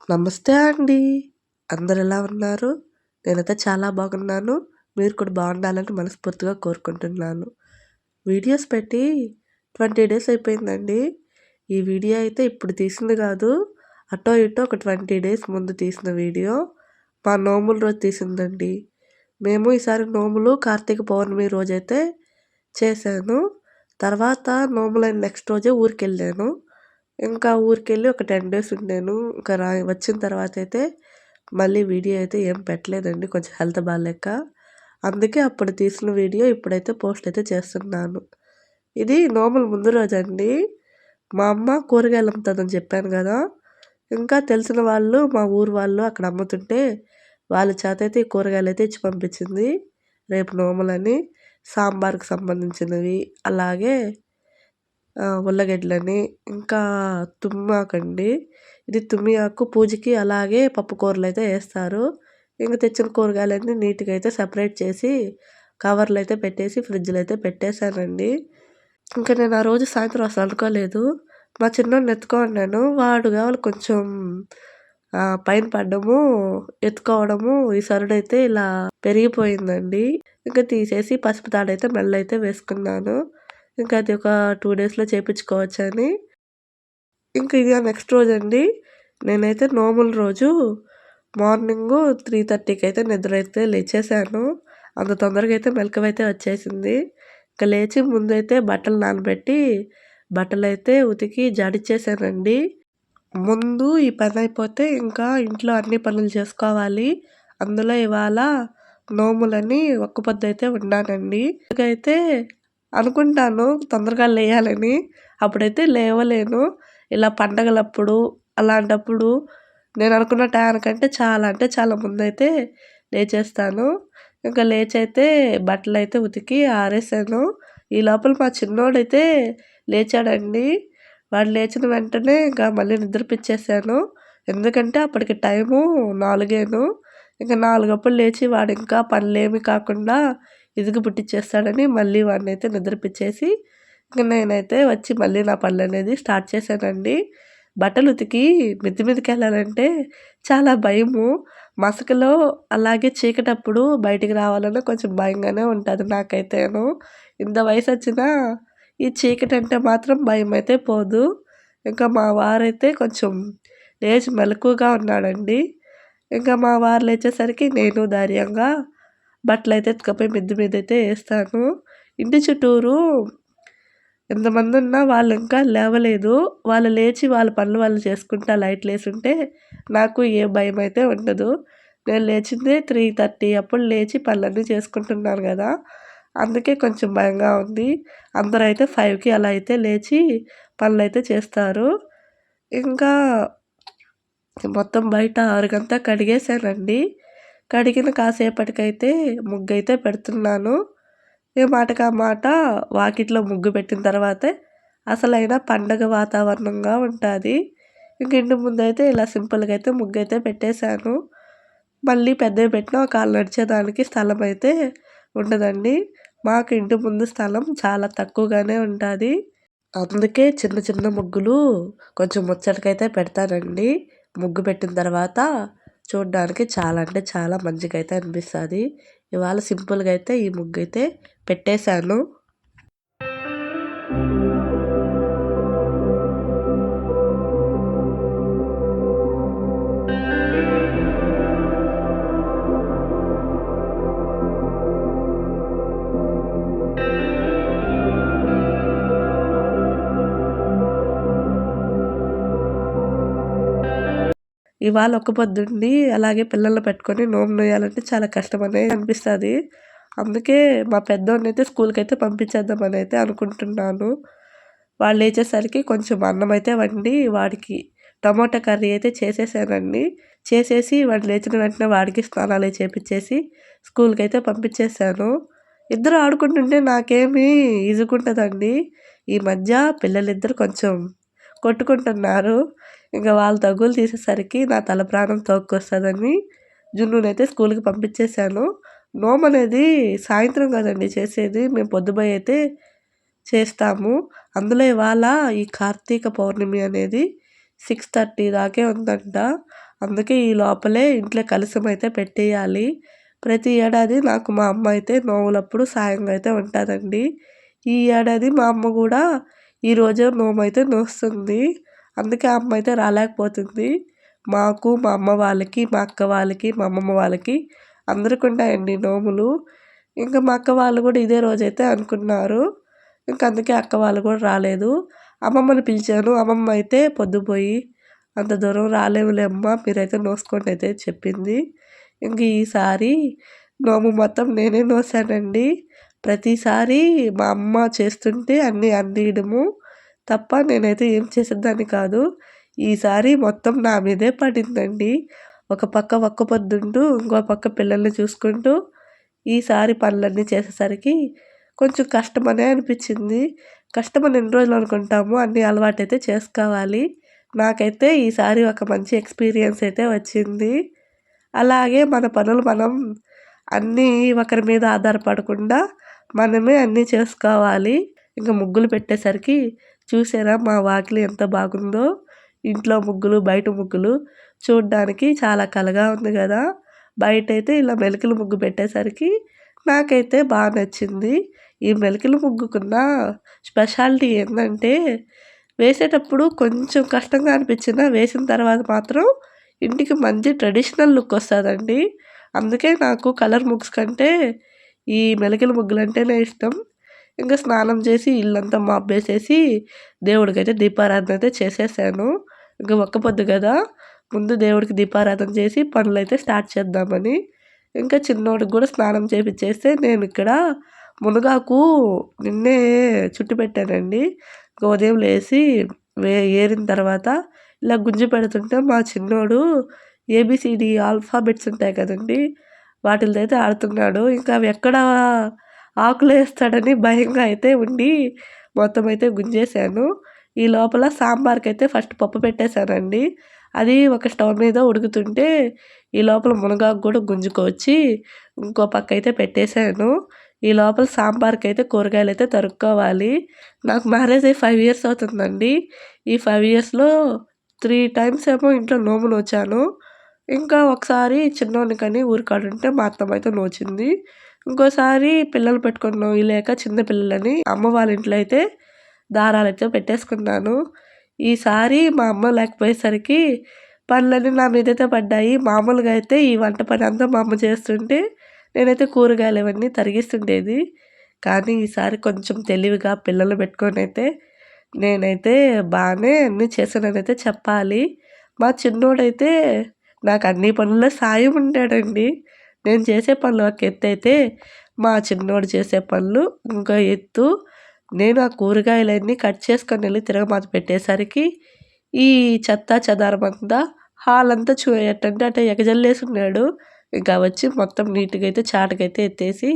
నమస్తే అండి. అందరు ఎలా ఉన్నారు? నేనైతే చాలా బాగున్నాను. మీరు కూడా బాగుండాలని మనస్ఫూర్తిగా కోరుకుంటున్నాను. వీడియోస్ పెట్టి ట్వంటీ డేస్ అయిపోయిందండి. ఈ వీడియో అయితే ఇప్పుడు తీసింది కాదు. అటో ఇటో ఒక ట్వంటీ డేస్ ముందు తీసిన వీడియో. మా నోముల రోజు తీసిందండి. మేము ఈసారి నోములు కార్తీక పౌర్ణమి రోజైతే చేశాను. తర్వాత నోములైన నెక్స్ట్ రోజే ఊరికి వెళ్ళాను ఇంకా ఊరికెళ్ళి ఒక టెన్ డేస్ ఉండేను. ఇంకా రా వచ్చిన తర్వాత అయితే మళ్ళీ వీడియో అయితే ఏం పెట్టలేదండి కొంచెం హెల్త్ బాగాలేక అందుకే అప్పుడు తీసిన వీడియో ఇప్పుడైతే పోస్ట్ అయితే చేస్తున్నాను. ఇది నోముల ముందు రోజు అండి మా అమ్మ కూరగాయలు అమ్ముతుందని చెప్పాను కదా. ఇంకా తెలిసిన వాళ్ళు మా ఊరు వాళ్ళు అక్కడ అమ్ముతుంటే వాళ్ళ చేత అయితే ఈ కూరగాయలు అయితే ఇచ్చి పంపించింది. రేపు నోములని సాంబార్కి సంబంధించినవి అలాగే ఉల్లగడ్డలని ఇంకా తుమ్మాకండి. ఇది తుమ్మి ఆకు పూజకి అలాగే పప్పుకూరలు అయితే వేస్తారు. ఇంకా తెచ్చిన కూరగాయలన్నీ నీట్గా అయితే సపరేట్ చేసి కవర్లు అయితే పెట్టేసి ఫ్రిడ్జ్లో అయితే పెట్టేశానండి. ఇంకా నేను ఆ రోజు సాయంత్రం అసలు అనుకోలేదు. మా చిన్నోడిని ఎత్తుకున్నాను. వాడు కావాలి కొంచెం పైన పడ్డము ఎత్తుకోవడము ఈ సరుడైతే ఇలా పెరిగిపోయిందండి. ఇంకా తీసేసి పసుపు తాడైతే మెల్ల అయితే వేసుకున్నాను. ఇంకా అది ఒక టూ డేస్లో చేయించుకోవచ్చు అని ఇంకా ఇది నెక్స్ట్ రోజు అండి నేనైతే నోముల రోజు మార్నింగ్ త్రీ థర్టీకి అయితే నిద్ర అయితే లేచేసాను అంత తొందరగా అయితే మెలకువ అయితే వచ్చేసింది. ఇంకా లేచి ముందైతే బట్టలు నానబెట్టి బట్టలు అయితే ఉతికి జడిచేసానండి ముందు ఈ పని అయిపోతే ఇంకా ఇంట్లో అన్ని పనులు చేసుకోవాలి. అందులో ఇవాళ నోములని ఒక్క పొద్దు అయితే ఉన్నానండి అయితే అనుకుంటాను. తొందరగా లేయాలని. అప్పుడైతే లేవలేను. ఇలా పండగలప్పుడు అలాంటప్పుడు నేను అనుకున్న టయానికంటే చాలా అంటే చాలా ముందైతే లేచేస్తాను. ఇంకా లేచైతే బట్టలు అయితే ఉతికి ఆరేసాను. ఈ లోపల మా చిన్నోడైతే లేచాడండి. వాడు లేచిన వెంటనే ఇంకా మళ్ళీ నిద్రపిచ్చేసాను. ఎందుకంటే అప్పటికి టైము నాలుగేను. ఇంకా నాలుగప్పుడు లేచి వాడు ఇంకా పనులేమి కాకుండా ఇదిగి పుట్టించేస్తాడని మళ్ళీ వాడిని అయితే నిద్రపిచ్చేసి ఇంకా నేనైతే వచ్చి మళ్ళీ నా పనులు అనేది స్టార్ట్ చేశానండి. బట్టలు ఉతికి మిద్ది మీదకి వెళ్ళాలంటే చాలా భయము. మసకలో అలాగే చీకటప్పుడు బయటికి రావాలన్నా కొంచెం భయంగానే ఉంటుంది నాకైతేను. ఇంత వయసు వచ్చినా ఈ చీకటి అంటే మాత్రం భయం అయితే పోదు. ఇంకా మా వారైతే కొంచెం లేచి మెలకుగా ఉన్నాడండి. ఇంకా మా వారు లేచేసరికి నేను ధైర్యంగా బట్టలు అయితే ఎత్తుకపోయి మిద్ది మీద అయితే వేస్తాను. ఇంటి చుట్టూరు ఎంతమంది ఉన్నా వాళ్ళు ఇంకా లేవలేదు. వాళ్ళు లేచి వాళ్ళ పనులు వాళ్ళు చేసుకుంటా లైట్లు వేసుంటే నాకు ఏ భయం అయితే ఉండదు. నేను లేచిందే త్రీ థర్టీ అప్పుడు లేచి పనులన్నీ చేసుకుంటున్నాను కదా. అందుకే కొంచెం భయంగా ఉంది. అందరూ అయితే ఫైవ్కి అలా అయితే లేచి పనులు అయితే చేస్తారు. ఇంకా మొత్తం బయట ఆరుగంతా కడిగేసానండి కడిగిన కాసేపటికైతే ముగ్గు అయితే పెడుతున్నాను. ఏ మాటకు ఆ మాట వాకిట్లో ముగ్గు పెట్టిన తర్వాతే అసలైన పండగ వాతావరణంగా ఉంటుంది. ఇంక ఇంటి ముందు అయితే ఇలా సింపుల్గా అయితే ముగ్గు అయితే పెట్టేశాను. మళ్ళీ పెద్దవి పెట్టిన కాళ్ళు నడిచేదానికి స్థలం అయితే ఉండదండి. మాకు ఇంటి ముందు స్థలం చాలా తక్కువగానే ఉంటుంది. అందుకే చిన్న చిన్న ముగ్గులు కొంచెం ముచ్చటకైతే పెడతానండి. ముగ్గు పెట్టిన తర్వాత చూడడానికి చాలా అంటే చాలా మంచిగా అయితే అనిపిస్తుంది. ఇవాళ సింపుల్గా అయితే ఈ ముగ్గు అయితే పెట్టేశాను. ఇవాళ ఒక్క పొద్దుండి అలాగే పిల్లల్ని పెట్టుకొని నోము నోయాలంటే చాలా కష్టం అనేది అనిపిస్తుంది. అందుకే మా పెద్దోడిని అయితే స్కూల్కి అయితే పంపించేద్దామని అయితే అనుకుంటున్నాను. వాళ్ళు లేచేసరికి కొంచెం అన్నం అయితే వండి వాడికి టమోటా కర్రీ అయితే చేసేసానండి. చేసేసి వాడు లేచిన వెంటనే వాడికి స్నానాలు చేపించేసి స్కూల్కి అయితే పంపించేశాను ఇద్దరు ఆడుకుంటుంటే నాకేమీ ఈజుకుంటుందండి ఈ మధ్య పిల్లలిద్దరు కొంచెం కొట్టుకుంటున్నారు. ఇంకా వాళ్ళ తగులు తీసేసరికి నా తల ప్రాణం తోక్కొస్తుందని జున్నునైతే స్కూల్కి పంపించేశాను. నోమ్ అనేది సాయంత్రం కదండి చేసేది మేము పొద్దుపోయి అయితే చేస్తాము. అందులో ఇవాళ ఈ కార్తీక పౌర్ణమి అనేది సిక్స్ థర్టీ దాకే ఉందంట. అందుకే ఈ లోపలే ఇంట్లో కలశం అయితే పెట్టేయాలి. ప్రతి ఏడాది నాకు మా అమ్మ అయితే నోములప్పుడు సాయంగా అయితే ఉంటుందండి. ఈ ఏడాది మా అమ్మ కూడా ఈరోజే నోము అయితే నోస్తుంది. అందుకే అమ్మ అయితే రాలేకపోతుంది. మాకు మా అమ్మ వాళ్ళకి మా అక్క వాళ్ళకి మా అమ్మమ్మ వాళ్ళకి అందరికి ఉంటాయండి నోములు. ఇంకా మా అక్క వాళ్ళు కూడా ఇదే రోజైతే అనుకున్నారు. ఇంకా అందుకే అక్క వాళ్ళు కూడా రాలేదు. అమ్మమ్మని పిలిచాను. అమ్మమ్మ అయితే పొద్దుపోయి అంత దూరం రాలేవులే అమ్మ మీరైతే నోసుకోండి అయితే చెప్పింది. ఇంక ఈసారి నోము మొత్తం నేనే నోసానండి. ప్రతిసారి మా అమ్మ చేస్తుంటే అన్నీ అందియడము. తప్ప నేనైతే ఏం చేసేదాన్ని కాదు. ఈసారి మొత్తం నా మీదే పడిందండి. ఒక పక్క ఒక్క పొద్దుంటూ ఇంకో పక్క పిల్లల్ని చూసుకుంటూ ఈసారి పనులన్నీ చేసేసరికి కొంచెం కష్టమనే అనిపించింది. కష్టమని ఎన్ని రోజులు అనుకుంటాము అన్ని అలవాటు అయితే చేసుకోవాలి. నాకైతే ఈసారి ఒక మంచి ఎక్స్పీరియన్స్ అయితే వచ్చింది. అలాగే మన పనులు మనం అన్నీ ఒకరి మీద ఆధారపడకుండా మనమే అన్నీ చేసుకోవాలి. ఇంకా ముగ్గులు పెట్టేసరికి చూసారా మా వాకిలి ఎంత బాగుందో? ఇంట్లో ముగ్గులు బయట ముగ్గులు చూడ్డానికి చాలా కలగా ఉంది కదా. బయట అయితే ఇలా మెలికలు ముగ్గు పెట్టేసరికి నాకైతే బాగా నచ్చింది. ఈ మెలికల ముగ్గుకున్న స్పెషాలిటీ ఏంటంటే వేసేటప్పుడు కొంచెం కష్టంగా అనిపించినా వేసిన తర్వాత మాత్రం ఇంటికి మంచి ట్రెడిషనల్ లుక్ వస్తుందండి. అందుకే నాకు కలర్ ముగ్స్ కంటే ఈ మెలికల ముగ్గులు అంటేనే ఇష్టం. ఇంకా స్నానం చేసి ఇల్లంతా మాపేసేసి దేవుడికైతే దీపారాధన అయితే చేసేసాను. ఇంకా ఒక్క పొద్దు కదా ముందు దేవుడికి దీపారాధన చేసి పనులు అయితే స్టార్ట్ చేద్దామని. ఇంకా చిన్నోడికి కూడా స్నానం చేపించేస్తే నేను ఇక్కడ మునగాకు నిన్నే చుట్టు పెట్టానండి. ఉదయం లేచి వే ఏరిన తర్వాత ఇలా గుంజి పెడుతుంటే మా చిన్నోడు ఏబిసిడి ఆల్ఫాబెట్స్ ఉంటాయి కదండి వాటితో అయితే ఆడుతున్నాడు. ఇంకా అవి ఎక్కడ ఆకులు వేస్తాడని భయంగా అయితే ఉండి మొత్తం అయితే గుంజేశాను. ఈ లోపల సాంబార్కి అయితే ఫస్ట్ పప్పు పెట్టేశానండి. అది ఒక స్టవ్ మీద ఉడుకుతుంటే ఈ లోపల మునగాకు కూడా గుంజుకొచ్చి ఇంకో పక్క అయితే పెట్టేశాను. ఈ లోపల సాంబార్కి అయితే కూరగాయలు అయితే తరుక్కోవాలి. నాకు మ్యారేజ్ అయ్యి ఫైవ్ ఇయర్స్ అవుతుందండి. ఈ ఫైవ్ ఇయర్స్లో త్రీ టైమ్స్ ఏమో ఇంట్లో నోములు వచ్చాను ఇంకా ఒకసారి చిన్నోనికని ఊరికాడుంటే మా అత్తమ్మ అయితే నోచింది. ఇంకోసారి పిల్లలు పెట్టుకున్నాం నోయలేక చిన్న పిల్లలని అమ్మ వాళ్ళ ఇంట్లో అయితే దారాలు అయితే పెట్టేసుకున్నాను ఈసారి మా అమ్మ లేకపోయేసరికి పనులన్నీ నా మీదైతే పడ్డాయి. మామూలుగా అయితే ఈ వంట పని అంతా మా అమ్మ చేస్తుంటే నేనైతే కూరగాయలు ఇవన్నీ తరిగిస్తుండేది. కానీ ఈసారి కొంచెం తెలివిగా పిల్లలు పెట్టుకొని అయితే నేనైతే బాగానే అన్నీ చేశాననైతే చెప్పాలి. మా చిన్నోడైతే నాకు అన్ని పనుల్లో సాయం ఉంటాడండి నేను చేసే పనులు ఒక ఎత్తు అయితే మా చిన్నోడు చేసే పనులు ఇంకా ఎత్తు నేను ఆ కూరగాయలన్నీ కట్ చేసుకొని వెళ్ళి తిరగమాత పెట్టేసరికి ఈ చెత్త చెదారం అంతా హాల్ అంతా చూ ఎట్టంటే అట్ట ఎగజల్లేసి ఉన్నాడు ఇంకా వచ్చి మొత్తం నీట్గా అయితే చాటకైతే ఎత్తేసి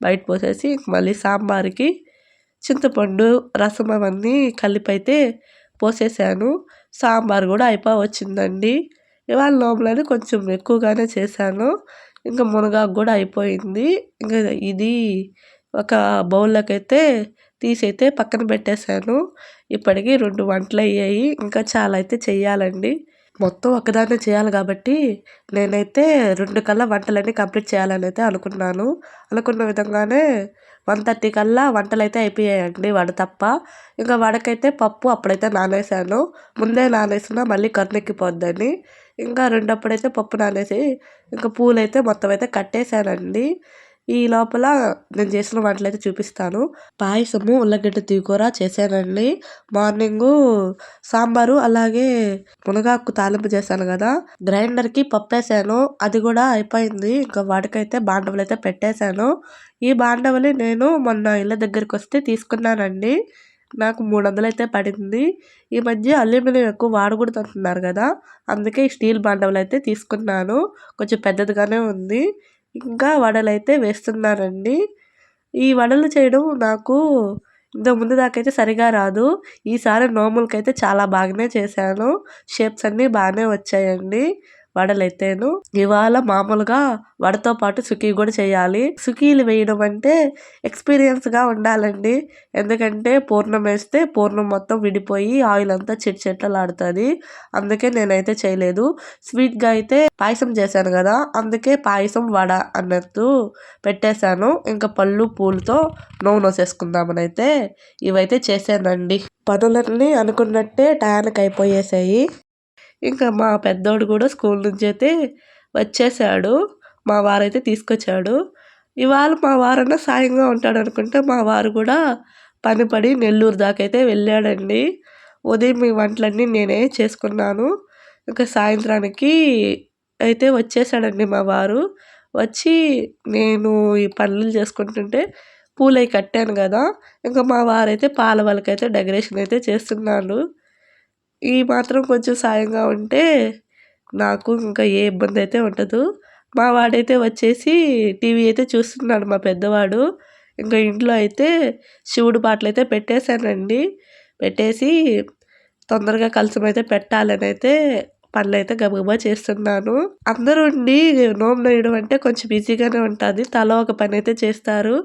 బయట పోసేసి మళ్ళీ సాంబార్కి చింతపండు రసం అవన్నీ కలిపైతే పోసేసాను. సాంబార్ కూడా అయిపో వచ్చిందండి ఇవాళ లోపలనే కొంచెం ఎక్కువగానే చేశాను. ఇంకా మునగాకు కూడా అయిపోయింది. ఇంకా ఇది ఒక బౌల్లోకి అయితే తీసి అయితే పక్కన పెట్టేశాను. ఇప్పటికీ రెండు వంటలు అయ్యాయి. ఇంకా చాలా అయితే చేయాలండి మొత్తం ఒకదాన్నే చేయాలి కాబట్టి నేనైతే రెండు కల్లా వంటలన్నీ కంప్లీట్ చేయాలని అయితే అనుకున్నాను. అనుకున్న విధంగానే వన్ థర్టీ కల్లా వంటలు అయితే అయిపోయాయండి వడ తప్ప. ఇంకా వడకైతే పప్పు అప్పుడైతే నానేసాను. ముందే నానేసిన మళ్ళీ కర్నెక్కిపోద్దని. ఇంకా రెండప్పుడైతే పప్పు నానేసి ఇంకా పూలైతే మొత్తం అయితే కట్టేశానండి. ఈ లోపల నేను చేసిన వంటలు అయితే చూపిస్తాను. పాయసము ఉల్లగడ్డ తీకూర చేశానండి. మార్నింగు సాంబారు అలాగే మునగాకు తాలింపు చేశాను కదా. గ్రైండర్కి పప్పు వేసాను అది కూడా అయిపోయింది. ఇంకా వాటికైతే బాండవులు అయితే పెట్టేశాను. ఈ బాండవలి నేను మొన్న ఇళ్ళ దగ్గరికి వస్తే తీసుకున్నానండి. నాకు మూడు వందలు అయితే పడింది. ఈ మధ్య అల్యూమినియం ఎక్కువ వాడకూడదు అంటున్నారు కదా అందుకే స్టీల్ బాండవులు అయితే తీసుకున్నాను. కొంచెం పెద్దదిగానే ఉంది. ఇంకా వడలు అయితే వేస్తున్నారండి. ఈ వడలు చేయడం నాకు ఇంతకు ముందు దాకైతే సరిగా రాదు. ఈసారి నోములకైతే చాలా బాగానే చేశాను. షేప్స్ అన్నీ బాగానే వచ్చాయండి. వడలైతేను ఇవాళ మామూలుగా వడతో పాటు సుఖీ కూడా చేయాలి. సుఖీలు వేయడం అంటే ఎక్స్పీరియన్స్గా ఉండాలండి. ఎందుకంటే పూర్ణం వేస్తే పూర్ణం మొత్తం విడిపోయి ఆయిల్ అంతా చెట్ చెట్లలాడుతుంది అందుకే నేనైతే చేయలేదు. స్వీట్గా అయితే పాయసం చేశాను కదా అందుకే పాయసం వడ అన్నట్టు పెట్టేశాను. ఇంకా పళ్ళు పూలతో నూనె నోసేసుకుందామని అయితే ఇవైతే చేశానండి. పనులన్నీ అనుకున్నట్టే టయానికి అయిపోయేసాయి. ఇంకా మా పెద్దోడు కూడా స్కూల్ నుంచి అయితే వచ్చేసాడు. మా వారైతే తీసుకొచ్చాడు. ఇవాళ మా వారన్నా సాయంగా ఉంటాడు అనుకుంటే మా వారు కూడా పని పడి నెల్లూరు దాకా అయితే వెళ్ళాడండి. ఉదయం ఈ వంటలన్నీ నేనే చేసుకున్నాను. ఇంకా సాయంత్రానికి అయితే వచ్చేసాడండి మా వారు. వచ్చి నేను ఈ పనులు చేసుకుంటుంటే పూలు అవి కట్టాను కదా. ఇంకా మా వారైతే పాల వాళ్ళకైతే డెకరేషన్ అయితే చేస్తున్నాను ఈ మాత్రం కొంచెం సాయంగా ఉంటే నాకు ఇంకా ఏ ఇబ్బంది అయితే ఉండదు. మా వాడైతే వచ్చేసి టీవీ అయితే చూస్తున్నాడు మా పెద్దవాడు. ఇంకా ఇంట్లో అయితే శివుడు పాటలు అయితే పెట్టేశానండి. పెట్టేసి తొందరగా కలసం అయితే పెట్టాలని అయితే పనులు అయితే గబగబా చేస్తున్నాను. అందరూ ఉండి నోము నేయడం అంటే కొంచెం బిజీగానే ఉంటుంది. తల ఒక పని అయితే చేస్తారు.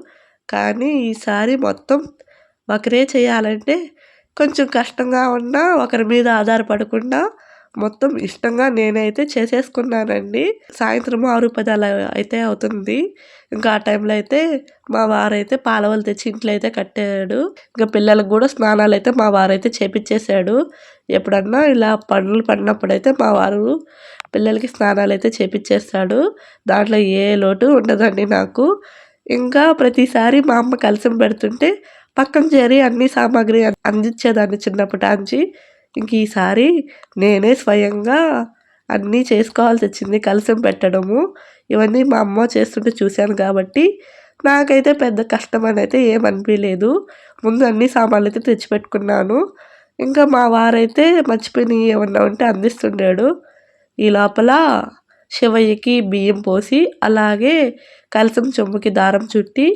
కానీ ఈసారి మొత్తం ఒకరే చేయాలంటే కొంచెం కష్టంగా ఉన్నా ఒకరి మీద ఆధారపడకుండా మొత్తం ఇష్టంగా నేనైతే చేసేసుకున్నానండి. సాయంత్రం ఆరు పది అలా అయితే అవుతుంది. ఇంకా ఆ టైంలో అయితే మా వారైతే పాలవలు తెచ్చి ఇంట్లో అయితే కట్టాడు. ఇంకా పిల్లలకు కూడా స్నానాలు అయితే మా వారైతే చేపించేశాడు ఎప్పుడన్నా ఇలా పనులు పడినప్పుడు అయితే మా వారు పిల్లలకి స్నానాలు అయితే చేపించేస్తాడు దాంట్లో ఏ లోటు ఉండదండి నాకు. ఇంకా ప్రతిసారి మా అమ్మ కలిసి పెడుతుంటే పక్కన చేరి అన్ని సామాగ్రి అందించేదాన్ని చిన్నప్పటి నుంచి. ఇంక ఈసారి నేనే స్వయంగా అన్నీ చేసుకోవాల్సి వచ్చింది కలసం పెట్టడము. ఇవన్నీ మా అమ్మ చేస్తుంటే చూశాను కాబట్టి నాకైతే పెద్ద కష్టం అని అయితే ఏమనిపించలేదు ముందు అన్ని సామాన్లు అయితే తెచ్చిపెట్టుకున్నాను. ఇంకా మా వారైతే మర్చిపోయినవి ఏమన్నా ఉంటే అందిస్తుండాడు. ఈ లోపల శివయ్యకి బియ్యం పోసి అలాగే కలసం చెంబుకి దారం చుట్టి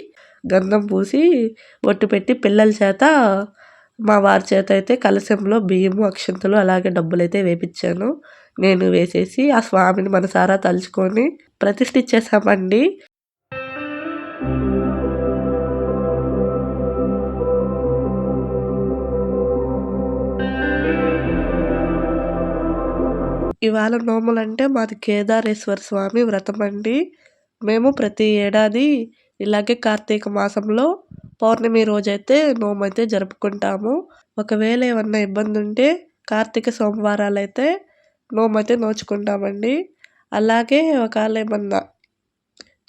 గంధం పూసి బొట్టు పెట్టి పిల్లల చేత మా వారి చేత అయితే కలశంలో బియ్యము అక్షంతలు అలాగే డబ్బులు అయితే వేపించాను నేను వేసేసి ఆ స్వామిని మనసారా తలుచుకొని ప్రతిష్ఠించేసామండి ఇవాళ నోములంటే మాది కేదారేశ్వర స్వామి వ్రతం అండి మేము ప్రతి ఏడాది ఇలాగే కార్తీక మాసంలో పౌర్ణమి రోజైతే నోము అయితే జరుపుకుంటాము. ఒకవేళ ఏమన్నా ఇబ్బంది ఉంటే కార్తీక సోమవారాలు అయితే నోము అయితే నోచుకుంటామండి. అలాగే ఒకవేళ ఏమన్నా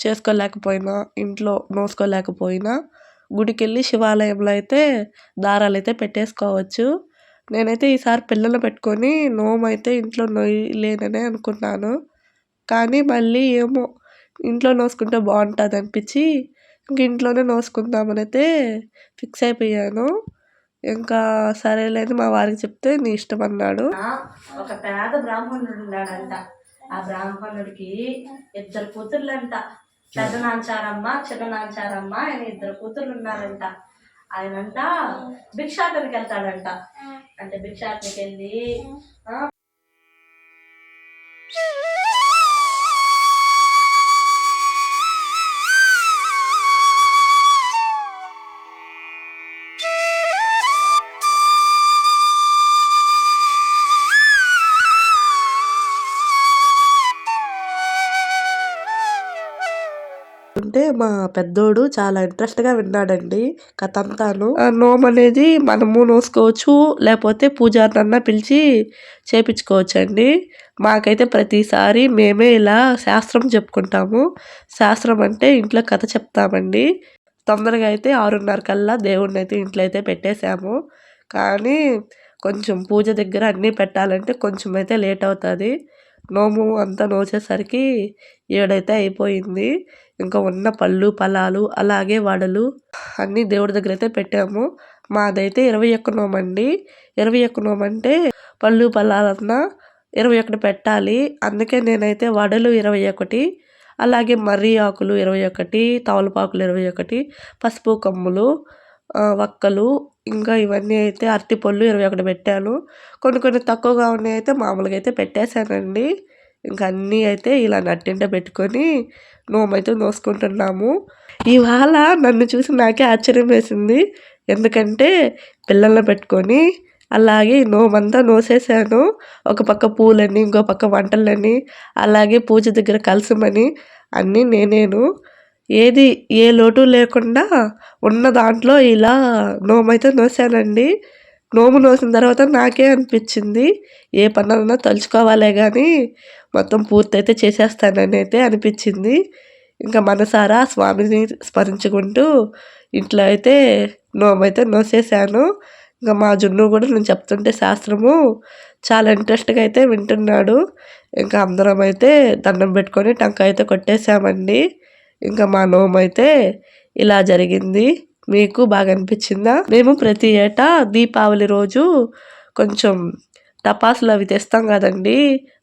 చేసుకోలేకపోయినా ఇంట్లో నోసుకోలేకపోయినా గుడికి వెళ్ళి శివాలయంలో అయితే దారాలు అయితే పెట్టేసుకోవచ్చు. నేనైతే ఈసారి పిల్లలు పెట్టుకొని నోమైతే ఇంట్లో నొయ్యలేననే అనుకున్నాను కానీ మళ్ళీ ఏమో ఇంట్లో నోసుకుంటే బాగుంటుంది అనిపించి ఇంక ఇంట్లోనే నోసుకుందామనైతే అయితే ఫిక్స్ అయిపోయాను. ఇంకా సరేలేదు మా వారికి చెప్తే నీ ఇష్టం అన్నాడు. ఒక పేద బ్రాహ్మణుడు ఉన్నాడంట. ఆ బ్రాహ్మణుడికి ఇద్దరు కూతుర్లంట. పెద్ద నాంచారమ్మ చిన్న నాంచారమ్మ ఆయన ఇద్దరు కూతుర్లు ఉన్నారంట. ఆయనంట భిక్షాటనికి వెళ్తాడంట. అంటే భిక్షాటనికి వెళ్ళి ఆ, అంటే మా పెద్దోడు చాలా ఇంట్రెస్ట్గా విన్నాడండి కథ అంతాను ఆ అనేది మనము నోసుకోవచ్చు లేకపోతే పూజారినన్నా పిలిచి చేపించుకోవచ్చు అండి మాకైతే ప్రతిసారి మేమే ఇలా శాస్త్రం చెప్పుకుంటాము. శాస్త్రం అంటే ఇంట్లో కథ చెప్తామండి. తొందరగా అయితే ఆరున్నర కల్లా దేవుడిని అయితే ఇంట్లో అయితే పెట్టేశాము. కానీ కొంచెం పూజ దగ్గర అన్నీ పెట్టాలంటే కొంచెం అయితే లేట్ అవుతుంది. నోము అంతా నోచేసరికి ఏడైతే అయిపోయింది. ఇంకా ఉన్న పళ్ళు ఫలాలు అలాగే వడలు అన్నీ దేవుడి దగ్గర అయితే పెట్టాము. మాదైతే ఇరవై ఒక్క నోమండి ఇరవై ఒక్క నోమంటే పళ్ళు ఫలాలన్నా ఇరవై ఒకటి పెట్టాలి. అందుకే నేనైతే వడలు ఇరవై ఒకటి అలాగే మర్రి ఆకులు ఇరవై ఒకటి తవలపాకులు ఇరవై ఒకటి పసుపు కొమ్ములు వక్కలు ఇంకా ఇవన్నీ అయితే అరటిపళ్ళు ఇరవై ఒకటి పెట్టాను. కొన్ని కొన్ని తక్కువగా ఉన్నాయి అయితే మామూలుగా అయితే పెట్టేశానండి. ఇంకా అన్నీ అయితే ఇలా నట్టింట పెట్టుకొని నోమైతే నోసుకుంటున్నాము. ఇవాళ నన్ను చూసి నాకే ఆశ్చర్యం వేసింది. ఎందుకంటే పిల్లల్ని పెట్టుకొని అలాగే నోమంతా నోసేసాను. ఒక పక్క పూలని ఇంకో పక్క వంటలని అలాగే పూజ దగ్గర కలసమని అన్నీ నేనేను. ఏది ఏ లోటు లేకుండా ఉన్న దాంట్లో ఇలా నోమైతే నోసానండి. నోము నోసిన తర్వాత నాకే అనిపించింది. ఏ పనులన్నా తలుచుకోవాలే కానీ మొత్తం పూర్తయితే చేసేస్తానని అయితే అనిపించింది. ఇంకా మనసారా స్వామిని స్మరించుకుంటూ ఇంట్లో అయితే నోమైతే నోసేసాను. ఇంకా మా జున్ను కూడా నేను చెప్తుంటే శాస్త్రము చాలా ఇంట్రెస్ట్గా అయితే వింటున్నాడు. ఇంకా అందరం అయితే దండం పెట్టుకొని టంక అయితే కొట్టేశామండి ఇంకా మా నోమైతే ఇలా జరిగింది. మీకు బాగా అనిపించిందా? మేము ప్రతి ఏటా దీపావళి రోజు కొంచెం టపాసులు అవి తెస్తాం కదండి.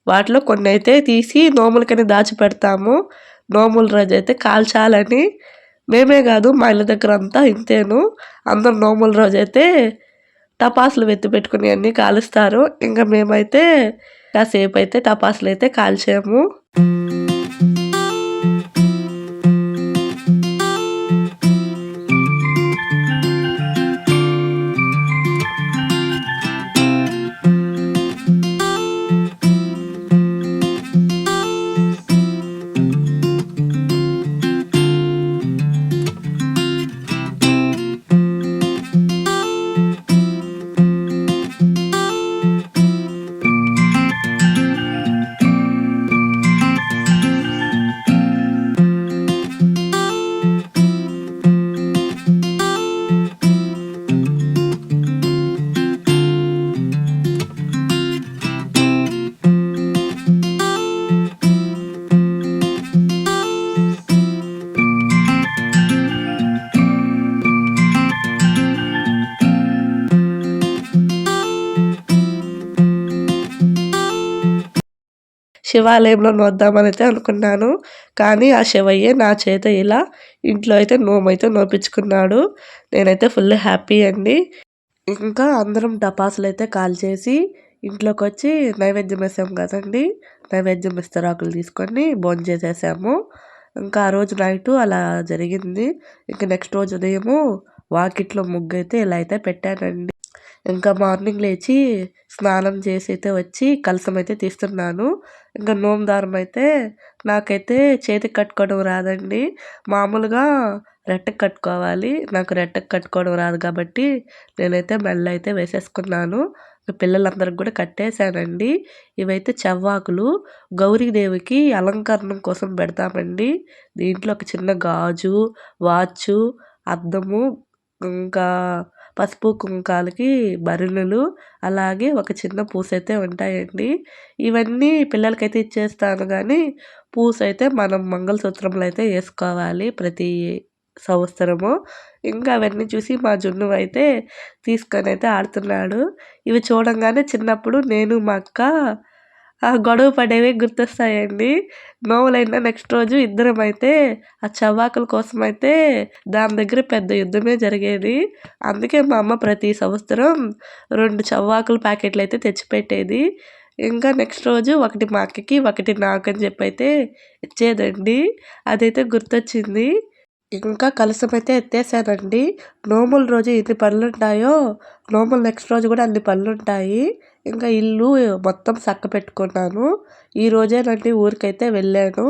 వాటిలో కొన్ని అయితే తీసి నోములకని దాచిపెడతాము. నోముల రోజు అయితే కాల్చాలని. మేమే కాదు మా ఇళ్ళ దగ్గర అంతా ఇంతేను. అందరు నోముల రోజు అయితే టపాసులు వెత్తి పెట్టుకుని అన్నీ కాలుస్తారు. ఇంకా మేమైతే కాసేపు అయితే టపాసులు అయితే కాల్చాము. శివాలయంలో నోద్దామని అయితే అనుకున్నాను. కానీ ఆ శివయ్యే నా చేత ఇలా ఇంట్లో అయితే నోమైతే నోపించుకున్నాడు. నేనైతే ఫుల్ హ్యాపీ అండి. ఇంకా అందరం టపాసులు అయితే కాల్ చేసి ఇంట్లోకి వచ్చి నైవేద్యం వేసాం కదండి. నైవేద్యం ఇస్తరాకులు తీసుకొని భోజనం చేసేసాము. ఇంకా ఆ రోజు నైట్ అలా జరిగింది. ఇంకా నెక్స్ట్ రోజు ఉదయము వాకిట్లో ముగ్గు అయితే ఇలా అయితే పెట్టానండి. ఇంకా మార్నింగ్ లేచి స్నానం చేసి అయితే వచ్చి కలసం అయితే తీస్తున్నాను. ఇంకా నోము దారం అయితే నాకైతే చేతికి కట్టుకోవడం రాదండి. మామూలుగా రెట్టకు కట్టుకోవాలి. నాకు రెట్టకు కట్టుకోవడం రాదు కాబట్టి నేనైతే మెల్ల అయితే వేసేసుకున్నాను పిల్లలందరికి కూడా కట్టేశానండి. ఇవైతే చెవ్వాకులు. గౌరీదేవికి అలంకరణం కోసం పెడతామండి. దీంట్లో ఒక చిన్న గాజు వాచు అద్దము ఇంకా పసుపు కుంకాలకి బరులులు అలాగే ఒక చిన్న పూస అయితే ఉంటాయండి. ఇవన్నీ పిల్లలకైతే ఇచ్చేస్తాను కానీ పూస అయితే మనం మంగళసూత్రంలో అయితే వేసుకోవాలి ప్రతి సంవత్సరము. ఇంకా అవన్నీ చూసి మా జున్ను అయితే తీసుకొని అయితే ఆడుతున్నాడు. ఇవి చూడంగానే చిన్నప్పుడు నేను మా అక్క గొడవ పడేవి గుర్తొస్తాయండి. నోవులైనా నెక్స్ట్ రోజు ఇద్దరం అయితే ఆ చవాకుల కోసం అయితే దాని దగ్గర పెద్ద యుద్ధమే జరిగేది. అందుకే మా అమ్మ ప్రతి సంవత్సరం రెండు చవ్వాకుల ప్యాకెట్లు అయితే తెచ్చిపెట్టేది. ఇంకా నెక్స్ట్ రోజు ఒకటి మా అక్కకి ఒకటి నాకు అని చెప్పి అయితే ఇచ్చేదండి. అదైతే గుర్తొచ్చింది. ఇంకా కలసమైతే ఎత్తేసానండి. నోముల రోజు ఎన్ని పనులు ఉంటాయో నోముల నెక్స్ట్ రోజు కూడా అన్ని పనులు ఉంటాయి ఇంకా ఇల్లు మొత్తం చక్క పెట్టుకున్నాను ఈ రోజేనండి ఊరికైతే వెళ్ళాను.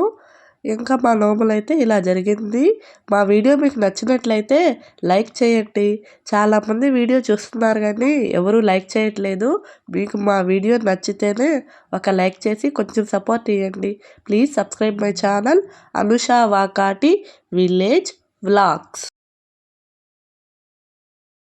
ఇంకా మా నోములైతే ఇలా జరిగింది. మా వీడియో మీకు నచ్చినట్లయితే లైక్ చేయండి. చాలామంది వీడియో చూస్తున్నారు కానీ ఎవరూ లైక్ చేయట్లేదు. మీకు మా వీడియో నచ్చితేనే ఒక లైక్ చేసి కొంచెం సపోర్ట్ ఇవ్వండి please subscribe my channel Anusha Vakati village vlogs.